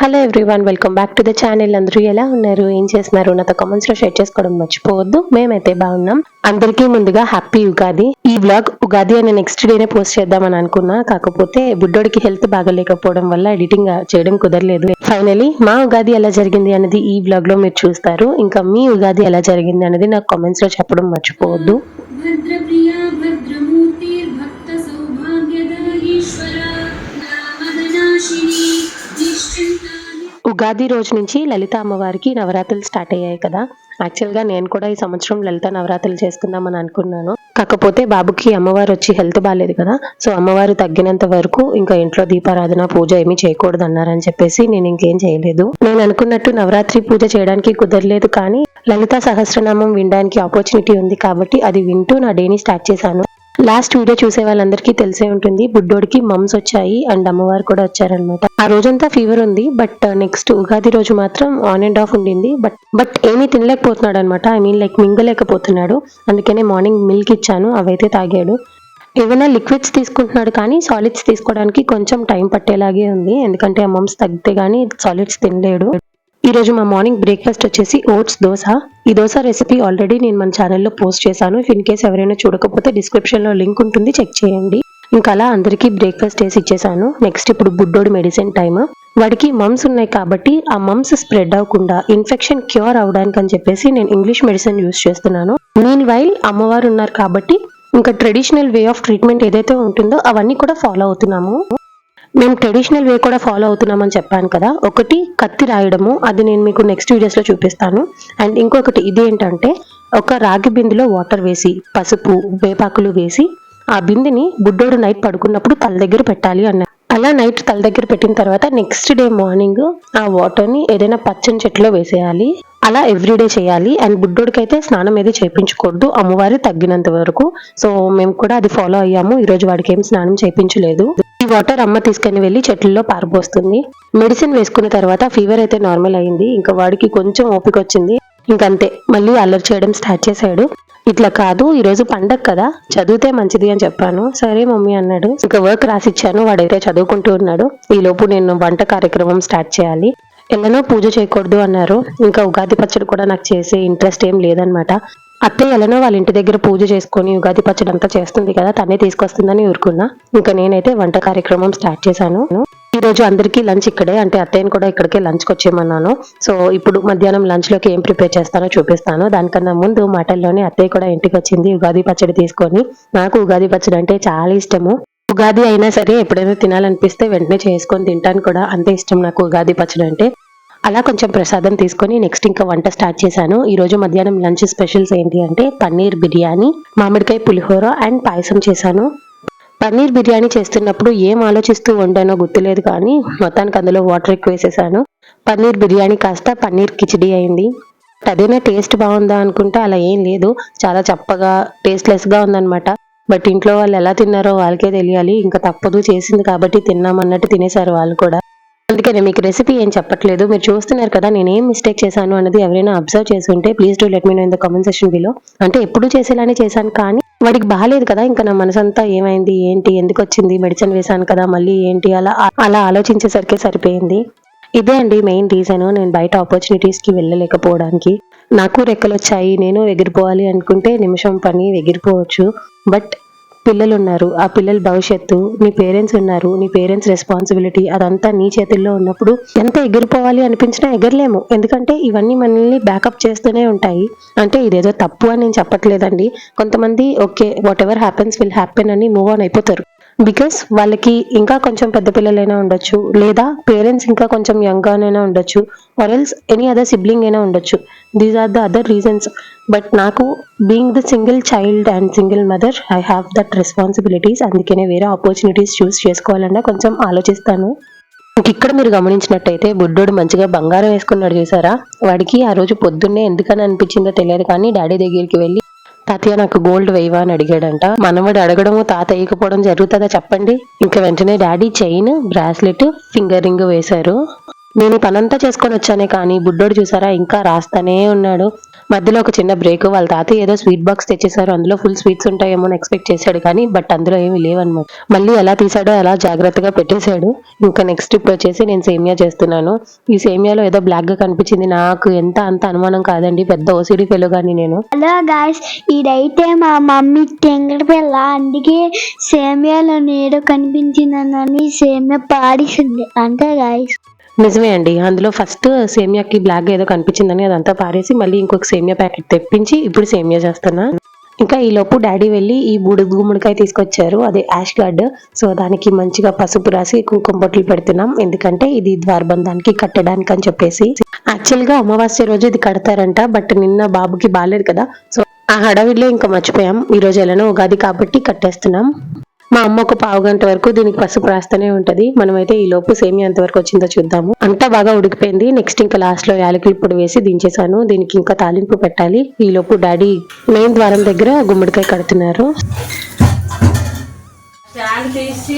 Hello everyone welcome back to the channel అందరూ ఎలా ఉన్నారు? ఏం చేస్తున్నారు? నాతో కామెంట్స్లో షేర్ చేసుకోవడం మర్చిపోవద్దు. మేమైతే బాగున్నాం. అందరికీ ముందుగా హ్యాపీ ఉగాది. ఈ బ్లాగ్ ఉగాది అనే నెక్స్ట్ డేనే పోస్ట్ చేద్దామని అనుకున్నా. కాకపోతే బుడ్డోడికి హెల్త్ బాగలేకపోవడం వల్ల ఎడిటింగ్ చేయడం కుదరలేదు. ఫైనలీ మా ఉగాది ఎలా జరిగింది అనేది ఈ బ్లాగ్లో మీరు చూస్తారు. ఇంకా మీ ఉగాది ఎలా జరిగింది అనేది నాకు కామెంట్స్లో చెప్పడం మర్చిపోవద్దు. భక్త ఉగాది రోజు నుంచి లలిత అమ్మవారికి నవరాత్రులు స్టార్ట్ అయ్యాయి కదా. యాక్చువల్గా నేను కూడా ఈ సంవత్సరం లలిత నవరాత్రులు చేసుకుందామని అనుకున్నాను. కాకపోతే బాబుకి అమ్మవారు వచ్చి హెల్త్ బాగాలేదు కదా. సో అమ్మవారు తగ్గినంత వరకు ఇంకా ఇంట్లో దీపారాధన పూజ ఏమీ చేయకూడదు అన్నారని చెప్పేసి నేను ఇంకేం చేయలేదు. నేను అనుకున్నట్టు నవరాత్రి పూజ చేయడానికి కుదరలేదు కానీ లలిత సహస్రనామం వినడానికి ఆపర్చునిటీ ఉంది కాబట్టి అది వింటూ నా డేని స్టార్ట్ చేశాను. లాస్ట్ వీడియో చూసే వాళ్ళందరికీ తెలిసే ఉంటుంది. బుడ్డోడికి మమ్స్ వచ్చాయి అండ్ అమ్మవారు కూడా వచ్చారనమాట ఆ రోజంతా ఫీవర్ ఉంది బట్ నెక్స్ట్ uh, ఉగాది రోజు మాత్రం ఆన్ అండ్ ఆఫ్ ఉండింది. బట్ బట్ ఏమీ తినలేకపోతున్నాడు అనమాట ఐ మీన్ లైక్ మింగలేకపోతున్నాడు. అందుకనే మార్నింగ్ మిల్క్ ఇచ్చాను అవైతే తాగాడు. ఏమైనా లిక్విడ్స్ తీసుకుంటున్నాడు కానీ సాలిడ్స్ తీసుకోవడానికి కొంచెం టైం పట్టేలాగే ఉంది. ఎందుకంటే ఆ మమ్స్ తగ్గితే కానీ సాలిడ్స్ తినలేడు. ఈ రోజు మా మార్నింగ్ బ్రేక్ఫాస్ట్ వచ్చేసి ఓట్స్ దోశ. ఈ దోశ రెసిపీ ఆల్రెడీ నేను మన ఛానల్లో పోస్ట్ చేశాను. ఇఫ్ ఇన్ కేస్ ఎవరైనా చూడకపోతే డిస్క్రిప్షన్లో లింక్ ఉంటుంది చెక్ చేయండి. ఇంకా అలా అందరికీ బ్రేక్ఫాస్ట్ వేసి ఇచ్చేసాను నెక్స్ట్ ఇప్పుడు బుడ్డోడు మెడిసిన్ టైమ్ వాడికి మమ్స్ ఉన్నాయి కాబట్టి ఆ మమ్స్ స్ప్రెడ్ అవ్వకుండా ఇన్ఫెక్షన్ క్యూర్ అవడానికి అని చెప్పేసి నేను ఇంగ్లీష్ మెడిసిన్ యూస్ చేస్తున్నాను. మీన్ వైల్ అమ్మవారు ఉన్నారు కాబట్టి ఇంకా ట్రెడిషనల్ వే ఆఫ్ ట్రీట్మెంట్ ఏదైతే ఉంటుందో అవన్నీ కూడా ఫాలో అవుతున్నాము. మేము ట్రెడిషనల్ వే కూడా ఫాలో అవుతున్నామని చెప్పాను కదా. ఒకటి కత్తి రాయడము. అది నేను మీకు నెక్స్ట్ వీడియోస్లో చూపిస్తాను. అండ్ ఇంకొకటి ఇది ఏంటంటే ఒక రాగి బిందులో వాటర్ వేసి పసుపు వేపాకులు వేసి ఆ బిందెని బుడ్డోడు నైట్ పడుకున్నప్పుడు తల దగ్గర పెట్టాలి అన్నారు అలా నైట్ తల దగ్గర పెట్టిన తర్వాత నెక్స్ట్ డే మార్నింగ్ ఆ వాటర్ని ఏదైనా పచ్చని చెట్టులో వేసేయాలి. అలా ఎవ్రీడే చేయాలి. అండ్ బుడ్డోడికి అయితే స్నానం ఏది చేయించకూడదు అమ్మవారి తగ్గినంత వరకు. సో మేము కూడా అది ఫాలో అయ్యాము. ఈరోజు వాడికి ఏం స్నానం చేయించలేదు వాటర్ అమ్మ తీసుకుని వెళ్ళి చెట్లలో పారబోస్తుంది. మెడిసిన్ వేసుకున్న తర్వాత ఫీవర్ అయితే నార్మల్ అయింది. ఇంకా వాడికి కొంచెం ఓపిక వచ్చింది. ఇంకంతే. మళ్ళీ అల్లరి చేయడం స్టార్ట్ చేశాడు. ఇట్లా కాదు ఈరోజు పండగ కదా. చదివితే మంచిది అని చెప్పాను. సరే మమ్మీ అన్నాడు. ఇంకా వర్క్ రాసిచ్చాను. వాడైతే చదువుకుంటూ ఉన్నాడు. ఈ లోపు నేను వంట కార్యక్రమం స్టార్ట్ చేయాలి. ఎలానో పూజ చేయకూడదు అన్నారు. ఇంకా ఉగాది పచ్చడి కూడా నాకు చేసే ఇంట్రెస్ట్ ఏం లేదనమాట అత్తయ్య ఎలానో వాళ్ళ ఇంటి దగ్గర పూజ చేసుకొని ఉగాది పచ్చడి అంతా చేస్తుంది కదా తనే తీసుకొస్తుందని ఊరుకున్నా. ఇంకా నేనైతే వంట కార్యక్రమం స్టార్ట్ చేశాను. ఈ రోజు అందరికీ లంచ్ ఇక్కడే అంటే అత్తయ్యని కూడా ఇక్కడికే లంచ్కి వచ్చేయమన్నాను. సో ఇప్పుడు మధ్యాహ్నం లంచ్లోకి ఏం ప్రిపేర్ చేస్తానో చూపిస్తాను. దానికన్నా ముందు మాటల్లోనే అత్తయ్య కూడా ఇంటికి వచ్చింది ఉగాది పచ్చడి తీసుకొని. నాకు ఉగాది పచ్చడి అంటే చాలా ఇష్టము. ఉగాది అయినా సరే ఎప్పుడైనా తినాలనిపిస్తే వెంటనే చేసుకొని తింటాను కూడా. అంతే ఇష్టం నాకు ఉగాది పచ్చడి అంటే. అలా కొంచెం ప్రసాదం తీసుకొని నెక్స్ట్ ఇంకా వంట స్టార్ట్ చేశాను. ఈరోజు మధ్యాహ్నం లంచ్ స్పెషల్స్ ఏంటి అంటే పన్నీర్ బిర్యానీ మామిడికాయ పులిహోర అండ్ పాయసం చేశాను. పన్నీర్ బిర్యానీ చేస్తున్నప్పుడు ఏం ఆలోచిస్తూ వండానో గుర్తులేదు కానీ మొత్తానికి అందులో వాటర్ ఎక్కువ వేసేసాను. పన్నీర్ బిర్యానీ కాస్త పన్నీర్ కిచిడి అయింది. అదేనా టేస్ట్ బాగుందా అనుకుంటే అలా ఏం లేదు. చాలా చప్పగా టేస్ట్లెస్గా ఉందన్నమాట. బట్ ఇంట్లో వాళ్ళు ఎలా తిన్నారో వాళ్ళకే తెలియాలి. ఇంకా తప్పదు చేసింది కాబట్టి తిన్నాం అన్నట్టు తినేశారు వాళ్ళు కూడా. అందుకే నేను మీకు రెసిపీ ఏం చెప్పట్లేదు. మీరు చూస్తున్నారు కదా నేను ఏం మిస్టేక్ చేశాను అన్నది ఎవరైనా అబ్జర్వ్ చేసి ఉంటే please do let me know in the comment section below అంటే ఎప్పుడు చేసేలానే చేశాను కానీ వాడికి బాగాలేదు కదా ఇంకా నా మనసంతా ఏమైంది ఏంటి ఎందుకు వచ్చింది మెడిసిన్ వేశాను కదా మళ్ళీ ఏంటి అలా అలా ఆలోచించేసరికి సరిపోయింది. ఇదే అండి మెయిన్ రీజన్ నేను బయట ఆపర్చునిటీస్కి వెళ్ళలేకపోవడానికి. నాకు రెక్కలు వచ్చాయి నేను ఎగిరిపోవాలి అనుకుంటే నిమిషం పని ఎగిరిపోవచ్చు. బట్ పిల్లలు ఉన్నారు ఆ పిల్లల భవిష్యత్తు నీ పేరెంట్స్ ఉన్నారు నీ పేరెంట్స్ రెస్పాన్సిబిలిటీ అదంతా నీ చేతుల్లో ఉన్నప్పుడు ఎంత ఎగిరిపోవాలి అనిపించినా ఎగరలేము. ఎందుకంటే ఇవన్నీ మనల్ని బ్యాకప్ చేస్తూనే ఉంటాయి. అంటే ఇదేదో తప్పు అని నేను చెప్పట్లేదండి. కొంతమంది okay whatever happens will happen అని మూవ్ ఆన్ అయిపోతారు. బికాస్ వాళ్ళకి ఇంకా కొంచెం పెద్ద పిల్లలైనా ఉండొచ్చు. లేదా పేరెంట్స్ ఇంకా కొంచెం యంగ్గానైనా ఉండొచ్చు. Or else any other sibling అయినా ఉండొచ్చు. These are the other reasons but నాకు being the single child and single mother I have that responsibilities అందుకనే వేరే ఆపర్చునిటీస్ చూస్ చేసుకోవాలన్నా కొంచెం ఆలోచిస్తాను. ఇక్కడ మీరు గమనించినట్టయితే బుడ్డోడు మంచిగా బంగారం వేసుకున్నాడు చూసారా? వాడికి ఆ రోజు పొద్దున్నే ఎందుకని అనిపించిందో తెలియదు కానీ డాడీ దగ్గరికి వెళ్ళి తాతయ్య నాకు గోల్డ్ వేయవా? అని అడిగాడంట. మనవాడు అడగడము తాత వేయకపోవడం జరుగుతుందా? చెప్పండి. ఇంకా వెంటనే daddy chain bracelet finger ring వేశారు. నేను పనంతా చేసుకొని వచ్చానే కానీ బుడ్డోడు చూసారా? ఇంకా రాస్తానే ఉన్నాడు. మధ్యలో ఒక చిన్న బ్రేక్ వాళ్ళ తాతయ్య ఏదో స్వీట్ బాక్స్ తెచ్చేసారు అందులో ఫుల్ స్వీట్స్ ఉంటాయేమో అని ఎక్స్పెక్ట్ చేశాడు కానీ బట్ అందులో ఏమీ లేవన్నమాట. మళ్ళీ ఎలా తీసాడో అలా జాగ్రత్తగా పెట్టేశాడు. ఇంకా నెక్స్ట్ ఇప్పుడు వచ్చేసి నేను సేమియా చేస్తున్నాను. ఈ సేమియాలో ఏదో బ్లాక్గా కనిపించింది. నాకు ఎంత అంత అనుమానం కాదండి. పెద్ద ఓసిడి ఫెలో కానీ నేను. హలో గాయస్ ఇదైతే మా మమ్మీ టెంగడ పిల్ల. అందుకే సేమియాలో నేడు కనిపించిందని సేమియా పాడిసింది. అంతే గాయస్ నిజమే అండి. అందులో ఫస్ట్ సేమియాకి బ్లాక్ ఏదో కనిపించిందని అదంతా పారేసి మళ్ళీ ఇంకొక సేమియా ప్యాకెట్ తెప్పించి ఇప్పుడు సేమియా చేస్తున్నా. ఇంకా ఈ లోపు డాడీ వెళ్ళి ఈ బూడిద గుమ్మడికాయ తీసుకొచ్చారు. అదే యాష్ గార్డ్ సో దానికి మంచిగా పసుపు రాసి కుంకుమ బొట్లు పెడుతున్నాం. ఎందుకంటే ఇది ద్వారబంధానికి కట్టడానికి అని చెప్పేసి. యాక్చువల్గా అమావాస్య రోజు ఇది కడతారంట. బట్ నిన్న బాబుకి బాగాలేదు కదా. సో ఆ హడావిడిలో ఇంకా మర్చిపోయాం. ఈ రోజు ఎలానో ఉగాది కాబట్టి కట్టేస్తున్నాం. మా అమ్మ ఒక పావు గంట వరకు దీనికి పసుపు రాస్తూనే ఉంటది. మనమైతే ఈ లోపు సేమియా ఎంతవరకు వచ్చిందో చూద్దాము. అంతా బాగా ఉడికిపోయింది. నెక్స్ట్ ఇంకా లాస్ట్లో యాలకుల పొడి వేసి దించేసాను. దీనికి ఇంకా తాలింపు పెట్టాలి. ఈ లోపు డాడీ మెయిన్ ద్వారం దగ్గర గుమ్మడికాయ కడుతున్నారు. తీసి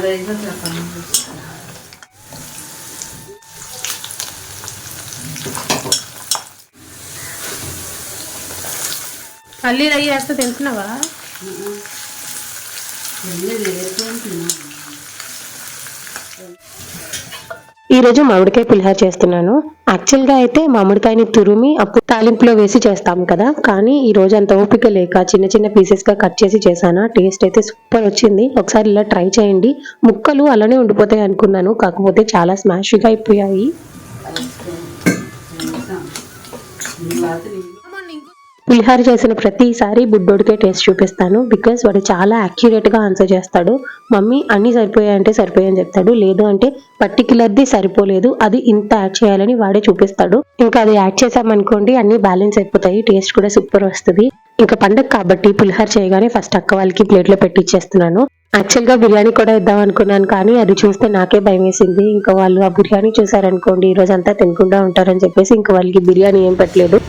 పక్కకి అదైతే పల్లీలు అయ్యి వేస్తే తింటున్నావా? ఈరోజు రోజు మామిడికాయ పులిహార చేస్తున్నాను. యాక్చువల్గా అయితే మామిడికాయని తురిమి అప్పుడు తాలింపులో వేసి చేస్తాం కదా. కానీ ఈ రోజు అంత ఓపిక లేక చిన్న చిన్న పీసెస్గా కట్ చేసి చేశాను. టేస్ట్ అయితే సూపర్ వచ్చింది. ఒకసారి ఇలా ట్రై చేయండి. ముక్కలు అలానే ఉండిపోతాయి అనుకున్నాను. కాకపోతే చాలా స్మాష్గా అయిపోయాయి. పులిహార చేసిన ప్రతిసారి బుడ్డోడికే టేస్ట్ చూపిస్తాను బికాస్ వాడు చాలా accurate గా ఆన్సర్ చేస్తాడు. మమ్మీ అన్ని సరిపోయాయంటే సరిపోయాయని చెప్తాడు. లేదు అంటే పర్టికులర్ది సరిపోలేదు. అది ఇంత యాడ్ చేయాలని వాడే చూపిస్తాడు. ఇంకా అది యాడ్ చేసామనుకోండి అన్ని బ్యాలెన్స్ అయిపోతాయి. టేస్ట్ కూడా సూపర్ వస్తుంది. ఇంకా పండగ కాబట్టి పులిహార చేయగానే ఫస్ట్ అక్క వాళ్ళకి ప్లేట్లో పెట్టిచ్చేస్తున్నాను యాక్చువల్గా బిర్యానీ కూడా ఇద్దాం అనుకున్నాను కానీ అది చూస్తే నాకే భయం వేసింది. ఇంకా వాళ్ళు ఆ బిర్యానీ చూసారనుకోండి ఈ రోజు అంతా తినకుండా ఉంటారని చెప్పేసి ఇంకా వాళ్ళకి బిర్యానీ ఏం పెట్టలేదు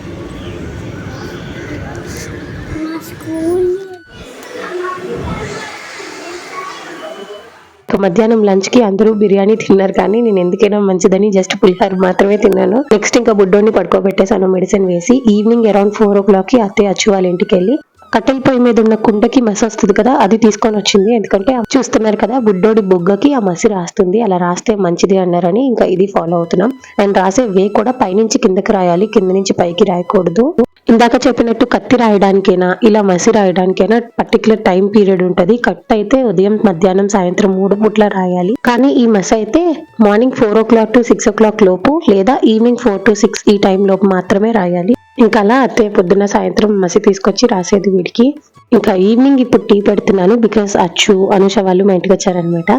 ఇక మధ్యాహ్నం లంచ్కి అందరూ బిర్యానీ తిన్నారు కానీ నేను ఎందుకైనా మంచిదని జస్ట్ పులిహార మాత్రమే తిన్నాను. నెక్స్ట్ ఇంకా బుడ్డోని పడుకోబెట్టేసాను మెడిసిన్ వేసి ఈవినింగ్ అరౌండ్ ఫోర్ ఓ క్లాక్కి అత్తయ్య అచ్చు వాళ్ళ ఇంటికి వెళ్ళి కట్టెల పొయ్యి మీద ఉన్న కుండకి మసి వస్తుంది కదా అది తీసుకొని వచ్చింది. ఎందుకంటే చూస్తున్నారు కదా బుడ్డోడి బొగ్గకి ఆ మసి రాస్తుంది. అలా రాస్తే మంచిది అన్నారని ఇంకా ఇది ఫాలో అవుతున్నాం. అండ్ రాసే వే కూడా పైనుంచి కిందకి రాయాలి కింద నుంచి పైకి రాయకూడదు. ఇందాక చెప్పినట్టు కత్తి రాయడానికైనా ఇలా మసి రాయడానికైనా పర్టికులర్ టైం పీరియడ్ ఉంటది. కట్ అయితే ఉదయం మధ్యాహ్నం సాయంత్రం మూడు పూట్ల రాయాలి. కానీ ఈ మసి అయితే morning four o'clock to six o'clock లోపు లేదా ఈవినింగ్ ఫోర్ టు సిక్స్ ఈ టైం లోపు మాత్రమే రాయాలి. ఇంకా అలా అత్తయ్య పొద్దున్న సాయంత్రం మసి తీసుకొచ్చి రాసేది వీడికి. ఇంకా ఈవినింగ్ ఇప్పుడు టీ పెడుతున్నాను బికాస్ అచ్చు అనుష వాళ్ళు మా ఇంటికి వచ్చారనమాట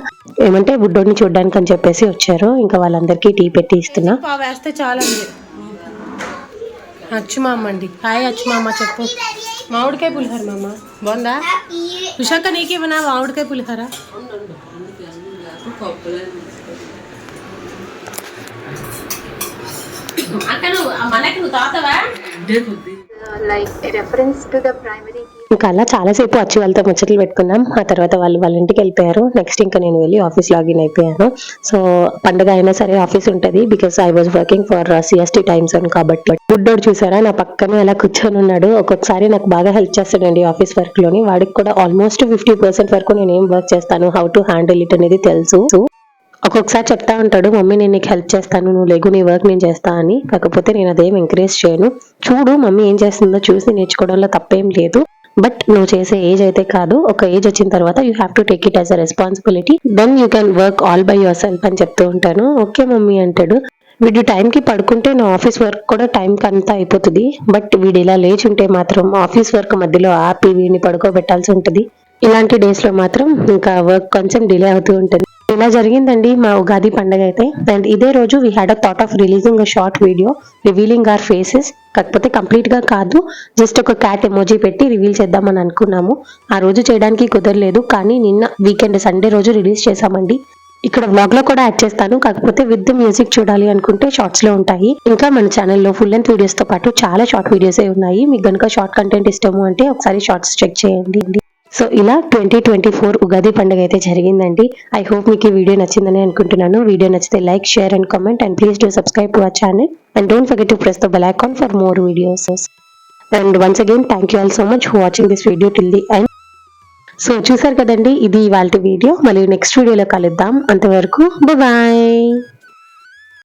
ఏమంటే బుడ్డోడిని చూడడానికి అని చెప్పేసి వచ్చారు. ఇంకా వాళ్ళందరికీ టీ పెట్టి ఇస్తున్నా. వేస్తే చాలండి. అచ్చు మామ అండి హాయ్ అచ్చు మామ చెప్పు. మామిడికాయ పులిహార మామ. బాగుందా? విశాఖ నీకు ఇవ్వనా మామిడికాయ పులిహార? అక్క నువ్వు మనకి నువ్వు తాతవా? ఇంకా అలా చాలాసేపు వచ్చి వాళ్ళతో ముచ్చట్లు పెట్టుకున్నాం. ఆ తర్వాత వాళ్ళు వాళ్ళ ఇంటికి వెళ్ళిపోయారు. నెక్స్ట్ ఇంకా నేను వెళ్ళి ఆఫీస్ లాగిన్ అయిపోయాను. సో పండగ అయినా సరే ఆఫీస్ ఉంటుంది because I was working for CST Times అని కాబట్టి. బుడ్డోడు చూసారా? నా పక్కనే అలా కూర్చొని ఉన్నాడు. ఒక్కొక్కసారి నాకు బాగా హెల్ప్ చేస్తాడండి ఆఫీస్ వర్క్లోని. వాడికి కూడా ఆల్మోస్ట్ ఫిఫ్టీ పర్సెంట్ వరకు నేను ఏం వర్క్ చేస్తాను. హౌ టు హ్యాండిల్ ఇట్ అనేది తెలుసు. ఒక్కొక్కసారి చెప్తా ఉంటాడు మమ్మీ నేను నీకు హెల్ప్ చేస్తాను నువ్వు లేగు నీ వర్క్ నేను చేస్తా అని. కాకపోతే నేను అదేం ఎంకరేజ్ చేయను. చూడు మమ్మీ ఏం చేస్తుందో చూసి నేర్చుకోవడంలో తప్పేం లేదు. బట్ నువ్వు చేసే ఏజ్ అయితే కాదు ఒక ఏజ్ వచ్చిన తర్వాత you have to take it as a responsibility then you can work all by yourself అని చెప్తూ ఉంటాను. ఓకే మమ్మీ అంటాడు. వీడు టైంకి పడుకుంటే నా ఆఫీస్ వర్క్ కూడా టైంకి అంతా అయిపోతుంది. బట్ వీడు ఇలా లేచి ఉంటే మాత్రం ఆఫీస్ వర్క్ మధ్యలో ఆపి వీడిని పడుకోబెట్టాల్సి ఉంటుంది. ఇలాంటి డేస్లో మాత్రం ఇంకా వర్క్ కొంచెం డిలే అవుతూ ఉంటుంది. ఇలా జరిగిందండి మా ఉగాది పండగ అయితే? అండ్ ఇదే రోజు we had a thought of releasing a short video revealing our faces కాకపోతే కంప్లీట్గా కాదు. జస్ట్ ఒక క్యాట్ ఎమోజీ పెట్టి రివీల్ చేద్దామని అనుకున్నాము. ఆ రోజు చేయడానికి కుదరలేదు. కానీ నిన్న వీకెండ్ సండే రోజు రిలీజ్ చేశామండి. ఇక్కడ వ్లాగ్లో కూడా యాడ్ చేస్తాను. కాకపోతే విత్ మ్యూజిక్ చూడాలి అనుకుంటే షార్ట్స్లో ఉంటాయి. ఇంకా మన ఛానల్లో ఫుల్ లెంత్ వీడియోస్తో పాటు చాలా షార్ట్ వీడియోస్ ఉన్నాయి. మీకు గనుక షార్ట్ కంటెంట్ ఇష్టము అంటే ఒకసారి షార్ట్స్ చెక్ చేయండి. సో ఇలా ట్వంటీ ట్వంటీ ఫోర్ ఉగాది పండుగ అయితే జరిగిందండి. ఐ హోప్ మీకు ఈ వీడియో నచ్చిందని అనుకుంటున్నాను. వీడియో నచ్చితే like share and comment and please do subscribe to our channel and don't forget to press the bell icon for more videos and once again thank you all so much for watching this video till the end so చూసారు కదండి ఇది ఇవాళ video. మళ్ళీ next వీడియోలో కలుద్దాం. అంతవరకు bye